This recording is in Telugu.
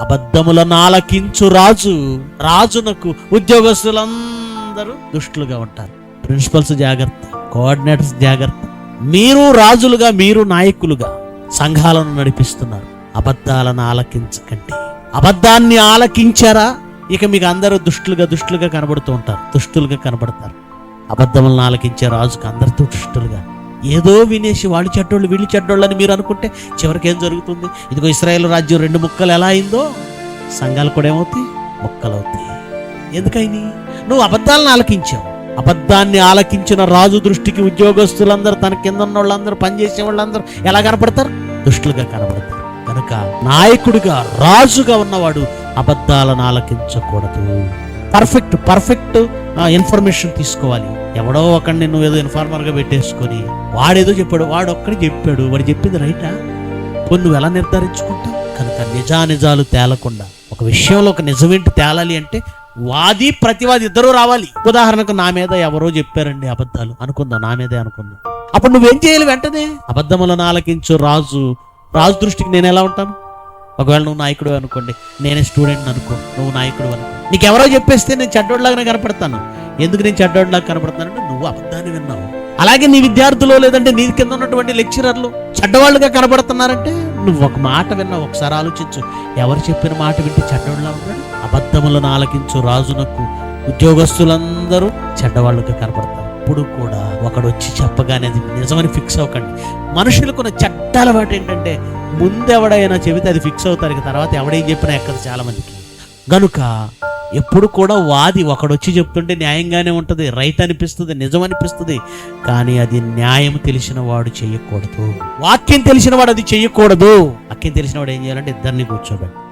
అబద్ధములను ఆలకించు రాజు. రాజునకు ఉద్యోగస్తులందరూ దుష్టులుగా ఉంటారు. ప్రిన్సిపల్స్ జాగ్రత్త కోఆర్డినేటర్స్ జాగ్రత్త. మీరు రాజులుగా మీరు నాయకులుగా సంఘాలను నడిపిస్తున్నారు. అబద్ధాలను ఆలకించకండి అబద్ధాన్ని ఆలకించారా? ఇక మీకు అందరూ దుష్టులుగా దుష్టులుగా కనబడుతూ ఉంటారు. దుష్టులుగా కనబడతారు. అబద్ధములను ఆలకించే రాజుకు అందరితో దుష్టులుగా ఏదో వినేసి వాళ్ళు చెడ్డోళ్ళు వీళ్ళు చెడ్డోళ్ళు అని మీరు అనుకుంటే చివరికి ఏం జరుగుతుంది? ఇదిగో ఇస్రాయేల్ రాజ్యం రెండు ముక్కలు ఎలా అయిందో సంఘాలు కూడా ఏమవుతాయి? ముక్కలవుతాయి. ఎందుకని నువ్వు అబద్ధాలను ఆలకించావు. అబద్ధాన్ని ఆలకించిన రాజు దృష్టికి ఉద్యోగస్తులందరూ తన కింద ఉన్న వాళ్ళందరూ పనిచేసే వాళ్ళందరూ ఎలా కనపడతారు? దుష్టులుగా కనబడతారు కనుక నాయకుడిగా రాజుగా ఉన్నవాడు అబద్ధాలను ఆలకించకూడదు. పర్ఫెక్ట్ పర్ఫెక్ట్ ఇన్ఫర్మేషన్ తీసుకోవాలి. ఎవడో ఒకడిని నువ్వు ఏదో ఇన్ఫార్మర్గా పెట్టేసుకొని వాడేదో చెప్పాడు వాడు ఒక్కడి చెప్పాడు. వాడు చెప్పింది రైటా కొన్ని నువ్వు ఎలా నిర్ధారించుకుంటావు? కనుక నిజానిజాలు తేలకుండా ఒక విషయంలో ఒక నిజమేంటి తేలాలి అంటే వాది ప్రతివాది ఇద్దరూ రావాలి. ఉదాహరణకు నా మీద ఎవరో చెప్పారండి అబద్ధాలు. అనుకుందాం నా మీదే అనుకుందాం. అప్పుడు నువ్వేం చేయాలి వెంటనే? అబద్ధములను ఆలకించు రాజు. రాజు దృష్టికి నేను ఎలా ఉంటాను? ఒకవేళ నువ్వు నాయకుడు అనుకోండి నేనే స్టూడెంట్ అనుకో నువ్వు నాయకుడు అనుకో. నీకెవరో చెప్పేస్తే నేను చెడ్డోడ్లాగానే కనపడతాను. ఎందుకు నేను చెడ్డోడ్లాగా కనపడతానంటే నువ్వు అబద్ధాన్ని విన్నావు. అలాగే నీ విద్యార్థులు లేదంటే నీ కింద ఉన్నటువంటి లెక్చరర్లు చెడ్డవాళ్ళుగా కనబడుతున్నారంటే నువ్వు ఒక మాట విన్నావు ఒకసారి ఆలోచించు. ఎవరు చెప్పిన మాట వింటే చెడ్డవాళ్ళ ఉంటాడు? అబద్ధములను ఆలకించు రాజునకు ఉద్యోగస్తులందరూ చెడ్డవాళ్ళుగా కనపడతారు. ఇప్పుడు కూడా ఒకడు వచ్చి చెప్పగానే అది నిజమని ఫిక్స్ అవ్వకండి. మనుషులకున్న చెడ్డ అలవాటు ఏంటంటే ముందు ఎవడైనా చెబితే అది ఫిక్స్ అవుతారు ఇక తర్వాత ఎవడేం చెప్పినా ఎక్కదు చాలా మందికి గనుక ఎప్పుడు కూడా వాది ఒకడొచ్చి చెప్తుంటే న్యాయంగానే ఉంటుంది రైట్ అనిపిస్తుంది నిజం అనిపిస్తుంది కానీ అది న్యాయం తెలిసిన వాడు చేయకూడదు. వాక్యం తెలిసిన వాడు అది చేయకూడదు. వాక్యం తెలిసిన వాడు ఏం చేయాలంటే ఇద్దరిని కూర్చోబెట్టి